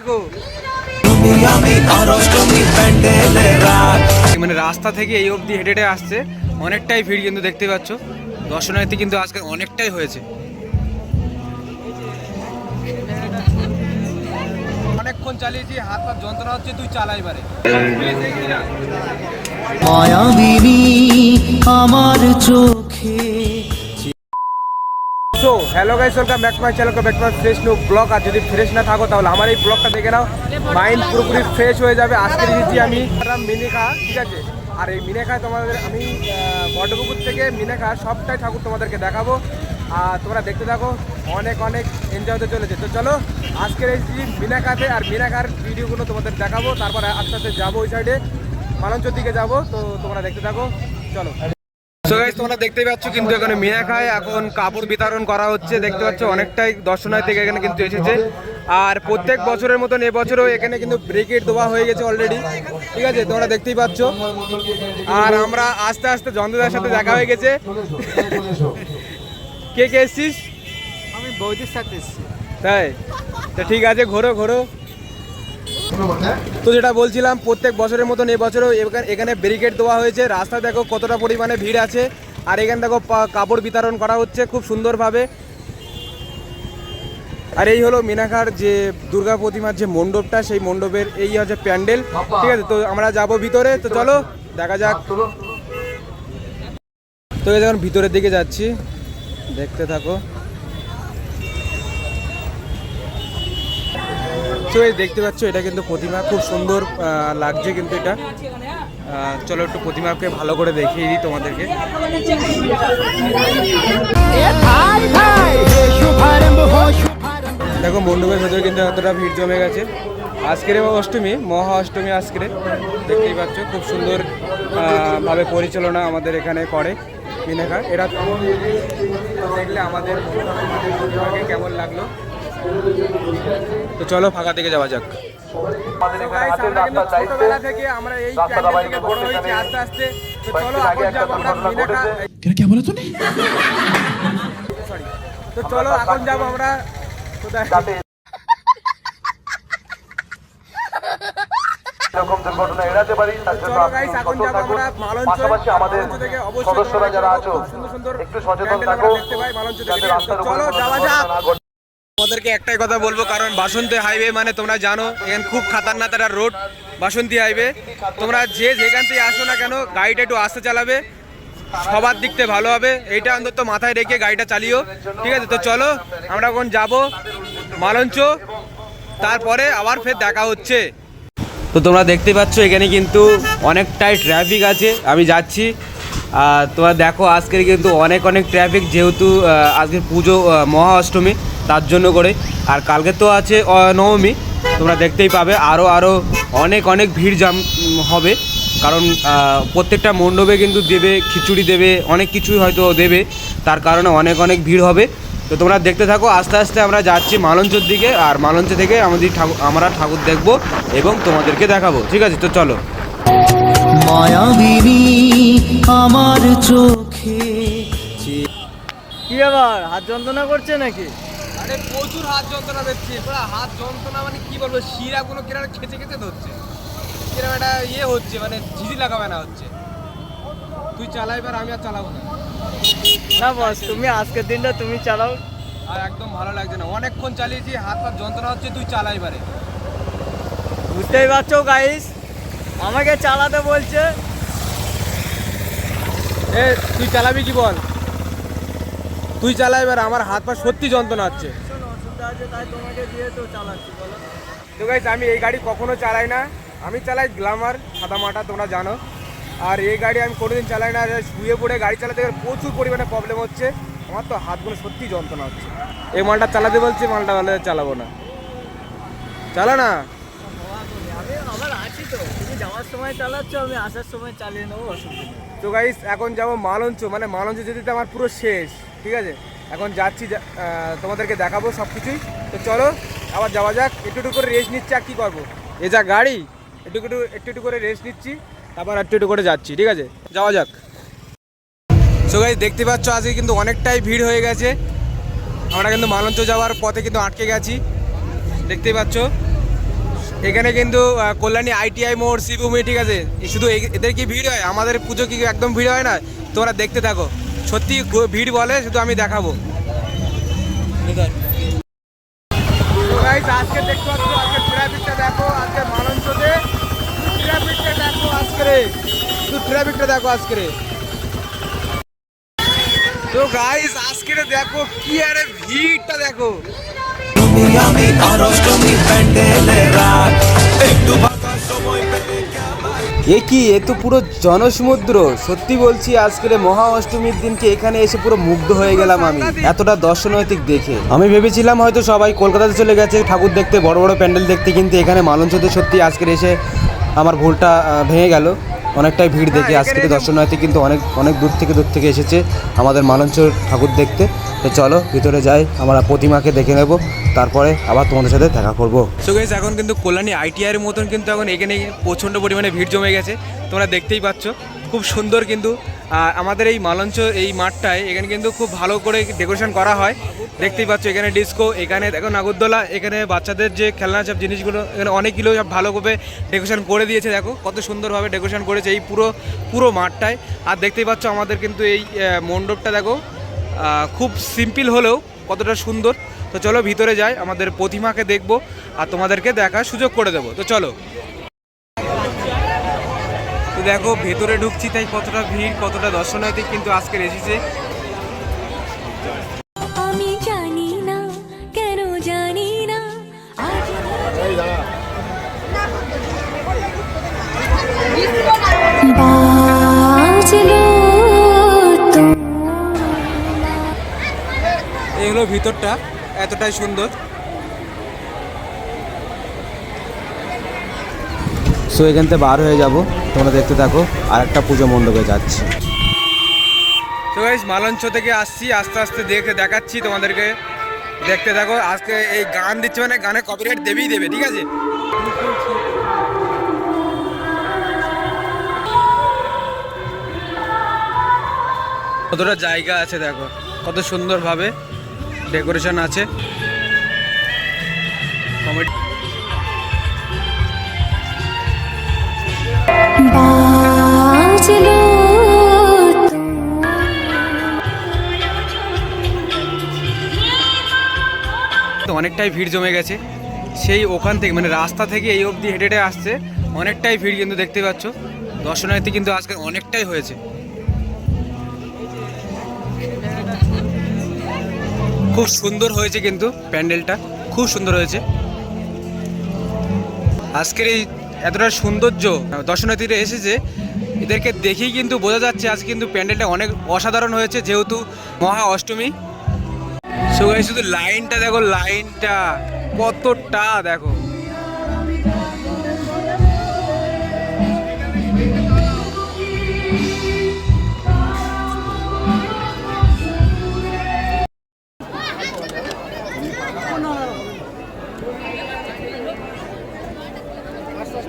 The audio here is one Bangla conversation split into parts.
দেখো। মানে রাস্তা থেকে এই অবধি হেঁটে হেঁটে আসছে অনেকটাই ভিড় কিন্তু দেখতে পাচ্ছ। দর্শনার্থী কিন্তু আজকে অনেকটাই হয়েছে। অনেকক্ষণ চালিয়েছি হাত পা যন্ত্রণা হচ্ছে তুই চালাই পারে আমার চোখে so hello guys welcome back my channel back my fresh new blog আর যদি ফ্রেশ না থাকো, তাহলে আমার এই ব্লগটা দেখে নাও। মাইন্ড পুরোপুরি ফ্রেশ হয়ে যাবে। আজকে দিচ্ছি আমি মিনেখা, ঠিক আছে? আর এই মিনেখায় তোমাদের, আমি বটপুকুর থেকে মিনেখা সবটাই ঠাকুর তোমাদেরকে দেখাবো। আর তোমরা দেখতে থাকো, অনেক অনেক এনজয় হতে চলেছে। তো চলো, আজকের এই মিনাকাতে আর মিনাকার ভিডিওগুলো তোমাদের দেখাবো। তারপর আস্তে আস্তে যাব ওই সাইডে মালঞ্চর দিকে যাব, তো তোমরা দেখতে থাকো। চলো। সো গাইস তোমরা দেখতে পাচ্ছ কিন্তু এখানে মিনাখায় এখন কাপড় বিতরণ করা হচ্ছে। দেখতে পাচ্ছ অনেকটাই দর্শনার্থী এখানে কিন্তু এসেছে। আর প্রত্যেক বছরের মতন এবছরও এখানে কিন্তু ব্রিকেট দেওয়া হয়ে গেছে অলরেডি ঠিক আছে? তোমরা দেখতেই পাচ্ছ। আর আমরা আস্তে আস্তে জন্তুদার সাথে দেখা হয়ে গেছে। কে কে এসছিস? আমি বৌদির সাথে এসেছি। তাই? তো ঠিক আছে ঘোরো ঘোরো। তো যেটা বলছিলাম প্রত্যেক বছরের মতন এবছরও এখানে- এখানে ব্যারিকেড দেওয়া হয়েছে। রাস্তা দেখো কতটা পরিমাণে ভিড় আছে। আর এখানে দেখো কাপড় বিতরণ করা হচ্ছে খুব সুন্দরভাবে। আর এই হলো মিনাখার যে দুর্গা প্রতিমার যে মণ্ডপটা সেই মণ্ডপের এই হচ্ছে প্যান্ডেল। ঠিক আছে তো আমরা যাব ভিতরে। তো চলো দেখা যাক। তো এই যখন ভিতরের দিকে যাচ্ছি। দেখতে থাকো। তো এই দেখতে পাচ্ছ এটা কিন্তু প্রতিমা। খুব সুন্দর লাগছে কিন্তু এটা। চলো একটু প্রতিমাকে ভালো করে দেখিয়ে দিই তোমাদেরকে। দেখো মণ্ডপের ভেতরে কিন্তু এতটা ভিড় জমে গেছে। আজকের অষ্টমী মহা অষ্টমী আজকের। দেখতেই পাচ্ছ খুব সুন্দর ভাবে পরিচালনা আমাদের এখানে করে মিনাখা এরা দেখলে আমাদের কেমন লাগল? তো চলো ফাঁকা থেকে যাওয়া যাক। ছোটবেলা থেকে আমরা এই থেকে বড় হয়েছি আস্তে আস্তে। তো চলো এখন যাব আমরা সরি তো চলো এখন যাব আমরা এরকম দুর্ঘটনা এড়াতে পারি তার জন্য পাশাপাশি আমাদের থেকে সদস্যরা যারা আছো সুন্দর সুন্দর একটু সচেতন থাকো দেখতে পাই যাতে রাস্তার উপরে তোমাদেরকে একটাই কথা বলব কারণ বাসন্তী হাইওয়ে মানে তোমরা জানো এখানে খুব খাতারনাক একটা রোড বাসন্তী হাইওয়ে তোমরা যে যেখান থেকে আসো না কেন গাড়িটা একটু আস্তে চালাবে সবার দিক থেকে ভালো হবে এইটা অন্তত মাথায় রেখে গাড়িটা চালিও ঠিক আছে? তো চলো আমরা এখন যাব মালঞ্চ তারপরে আবার ফের দেখা হচ্ছে। তো তোমরা দেখতে পাচ্ছ এখানে কিন্তু অনেকটাই ট্রাফিক আছে আমি যাচ্ছি। আর তোমরা দেখো আজকের কিন্তু অনেক অনেক ট্রাফিক যেহেতু আহ, আজকের পুজো মহা অষ্টমী তার জন্য করে। আর কালকে তো আছে নবমী। তোমরা দেখতেই পাবে আরও আরও অনেক অনেক ভিড় জাম হবে। কারণ প্রত্যেকটা মণ্ডপে কিন্তু দেবে খিচুড়ি দেবে অনেক কিছুই হয়তো দেবে। তার কারণে অনেক অনেক ভিড় হবে। তো তোমরা দেখতে থাকো আস্তে আস্তে আমরা যাচ্ছি মালঞ্চর দিকে। আর মালঞ্চ থেকে আমাদের ঠাকুর আমরা ঠাকুর দেখব এবং তোমাদেরকে দেখাবো। ঠিক আছে তো চলো। মায়াবিনী আমার চোখে কি ব্যাপার? হাত যন্ত্রণা করছে নাকি? আরে প্রচুর হাত যন্ত্রণা দিচ্ছে পুরো হাত যন্ত্রণা মানে কি বলব? শিরা কোনো কিরম খেচে খেচে ধরছে? কিরম একটা ইয়ে হচ্ছে মানে ঝিঝি লাগাবে না হচ্ছে। তুই চালাই এবার আমি আর চালাবো না। না বস তুমি আজকের দিনটা তুমি চালাও। আর একদম ভালো লাগছে না। অনেকক্ষণ চালিয়েছি হাত পা যন্ত্রণা হচ্ছে তুই চালাই এবারে বুঝতেই পারছ গাইস আমাকে চালাতে বলছে। এ তুই চালাবি কি বল? তুই চালাই এবার, আমার হাত পা সত্যি যন্ত্রণা হচ্ছে। তো গাইজ আমি এই গাড়ি কখনো চালাই না। আমি চালাই গ্লামার, সাদা মাটা, তোমরা জানো। আর এই গাড়ি আমি কোনোদিন চালাই না। শুয়ে পড়ে গাড়ি চালাতে গেলে প্রচুর পরিমাণে প্রবলেম হচ্ছে। আমার তো হাতগুলো সত্যি যন্ত্রণা হচ্ছে। এই মালটা চালাতে বলছি, মালটা ভালো চালাবো না। চালা না। যাওয়ার সময় আমি আসার সময় চালিয়ে নেব তো গাইজ এখন যাব মালঞ্চ মানে মালঞ্চ যেতে আমার পুরো শেষ। ঠিক আছে? এখন যাচ্ছি তোমাদেরকে দেখাবো সব কিছুই। তো চলো, আবার যাওয়া যাক, একটু একটু করে রেস্ট নিচ্ছি আর কী করব। এ যা গাড়ি, একটু একটু একটু একটু করে রেস্ট নিচ্ছি, তারপর একটু একটু করে যাচ্ছি, ঠিক আছে? যাওয়া যাক। সো গাইজ দেখতে পাচ্ছ আজকে কিন্তু অনেকটাই ভিড় হয়ে গেছে। আমরা কিন্তু মালঞ্চ যাওয়ার পথে কিন্তু আটকে গেছি। দেখতেই পাচ্ছ? এখানে কিন্তু কল্যাণী আইটিআই মোড়, শিবভূমি, ঠিক আছে? শুধু এদের কি ভিড় হয়? আমাদের পুজো কি একদম ভিড় হয় না? তোমরা দেখতে থাকো। সত্যি ভিড় বলে, শুধু আমি দেখাবো। আজকে দেখো, আজকে আজকে দেখো আজকে রে। তো গাইস আজকে দেখো কি আরে ভিড়টা দেখো। এ কি? এ তো পুরো জনসমুদ্র। সত্যি বলছি, আজকের মহা অষ্টমীর দিনকে এখানে এসে পুরো মুগ্ধ হয়ে গেলাম আমি, এতটা দর্শনৈতিক দেখে। আমি ভেবেছিলাম হয়তো সবাই কলকাতাতে চলে গেছে, ঠাকুর দেখতে, বড় বড় প্যান্ডেল দেখতে, কিন্তু এখানে মালঞ্চতে সত্যি আজকের এসে আমার ভুলটা ভেঙে গেল। অনেকটাই ভিড় দেখে আজকে দর্শনার্থী কিন্তু অনেক অনেক দূর থেকে দূর থেকে এসেছে আমাদের মালঞ্চর ঠাকুর দেখতে। তো চলো ভিতরে যাই আমরা প্রতিমাকে দেখে নেব তারপরে আবার তোমাদের সাথে দেখা করব। সো গাইস এখন কিন্তু কল্যাণী আইটিআইয়ের মতন কিন্তু এখন এখানে প্রচণ্ড পরিমাণে ভিড় জমে গেছে তোমরা দেখতেই পাচ্ছ। খুব সুন্দর কিন্তু আমাদের এই মালঞ্চ এই মাঠটায় এখানে কিন্তু খুব ভালো করে ডেকোরেশন করা হয়। দেখতেই পাচ্ছ এখানে ডিস্কো, এখানে দেখো নাগরদোলা, এখানে বাচ্চাদের যে খেলনা সব জিনিসগুলো, এখানে অনেকগুলো সব ভালোভাবে ডেকোরেশন করে দিয়েছে। দেখো কত সুন্দরভাবে ডেকোরেশন করেছে এই পুরো পুরো মাঠটায়। আর দেখতেই পাচ্ছ আমাদের কিন্তু এই মণ্ডপটা দেখো খুব সিম্পল হলেও কতটা সুন্দর। তো চলো ভিতরে যাই, আমাদের প্রতিমাকে দেখব আর তোমাদেরকে দেখার সুযোগ করে দেবো। তো চলো। তো দেখো ভেতরে ঢুকছি তাই কতটা ভিড় কতটা দর্শনার্থী কিন্তু আজকের এসেছে। আমি জানি না কেন জানি না আজ বাজলো তো এই হলো ভিতরটা এতটাই সুন্দর। সো এখান থেকে বার হয়ে যাব। তোমরা দেখতে থাকো, আর একটা পুজো মণ্ডপে যাচ্ছি। তো গাইস মালঞ্চ থেকে আসছি, আস্তে আস্তে দেখে দেখাচ্ছি তোমাদেরকে। দেখতে থাকো, আজকে এই গান দিচ্ছে মানে গানে কপিরাইট দেবেই দেবে, ঠিক আছে? কতটা জায়গা আছে দেখো, কত সুন্দরভাবে ডেকোরেশন আছে। কমেডি অনেকটাই ভিড় জমে গেছে। সেই ওখান থেকে মানে রাস্তা থেকে এই অবধি হেঁটে হেঁটে আসছে। অনেকটাই ভিড় কিন্তু দেখতে পাচ্ছ। দর্শনার্থী কিন্তু আজকে অনেকটাই হয়েছে। খুব সুন্দর হয়েছে কিন্তু প্যান্ডেলটা। খুব সুন্দর হয়েছে। আজকের এই এতটা সৌন্দর্য দর্শনার্থীরা এসেছে, এদেরকে দেখেই কিন্তু বোঝা যাচ্ছে আজ কিন্তু প্যান্ডেলটা অনেক অসাধারণ হয়েছে, যেহেতু মহা অষ্টমী। সবাই শুধু লাইনটা দেখো লাইনটা কতটা দেখো।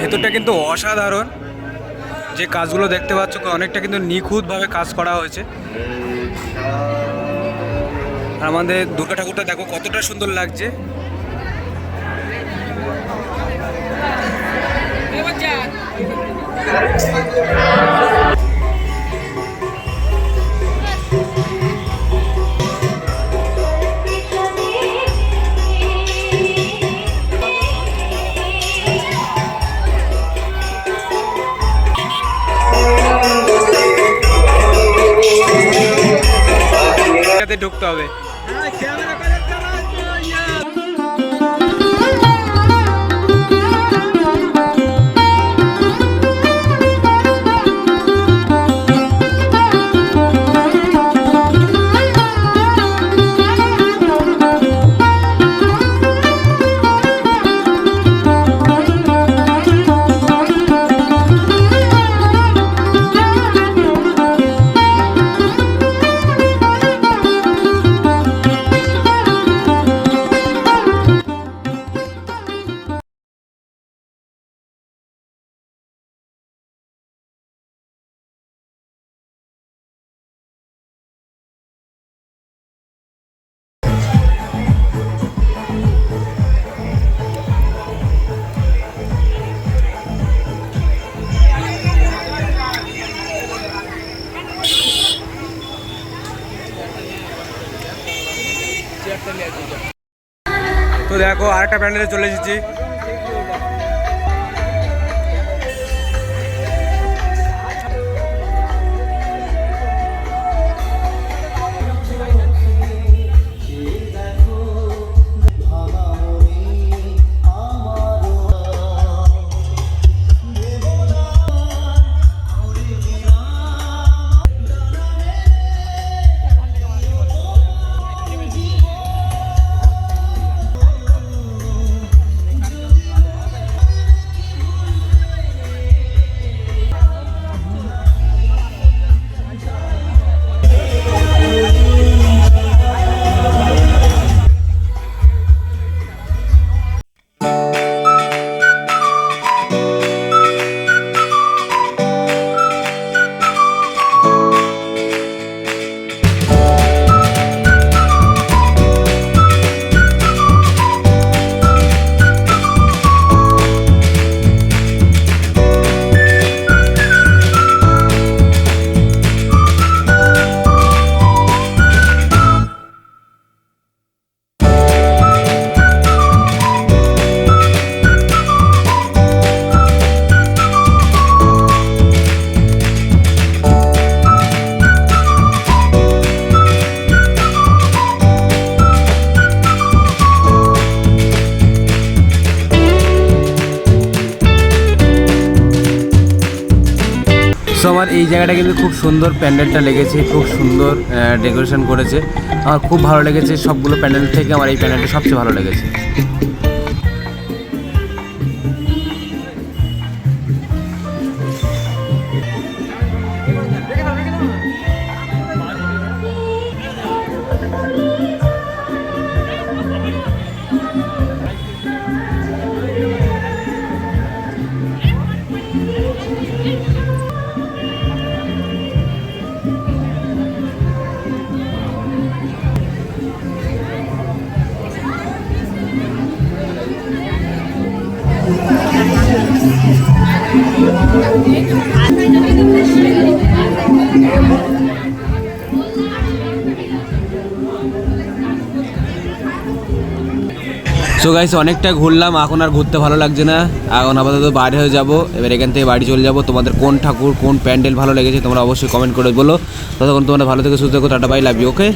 ভেতরটা কিন্তু অসাধারণ। যে কাজগুলো দেখতে পাচ্ছ, অনেকটা কিন্তু নিখুঁতভাবে কাজ করা হয়েছে। আমাদের দুর্গা ঠাকুরটা দেখো কতটা সুন্দর লাগছে। ঢুকতে হবে। দেখো আরেকটা প্যান্ডেলে চলে এসেছি। এই জায়গাটা কিন্তু খুব সুন্দর প্যান্ডেলটা লেগেছে, খুব সুন্দর ডেকোরেশন করেছে। আমার খুব ভালো লেগেছে, সবগুলো প্যান্ডেল থেকে আমার এই প্যান্ডেলটা সবচেয়ে ভালো লেগেছে। সো গাইস অনেকটা ঘুরলাম, এখন আর ঘুরতে ভালো লাগছে না। এখন আপাতত বাইরে হয়ে যাব, এবার এখান থেকে বাড়ি চলে যাব। তোমাদের কোন ঠাকুর, কোন প্যান্ডেল ভালো লেগেছে তোমরা অবশ্যই কমেন্ট করে বলো। ততক্ষণ তোমরা ভালো থেকে সুস্থ থেকো, tata bye love you okay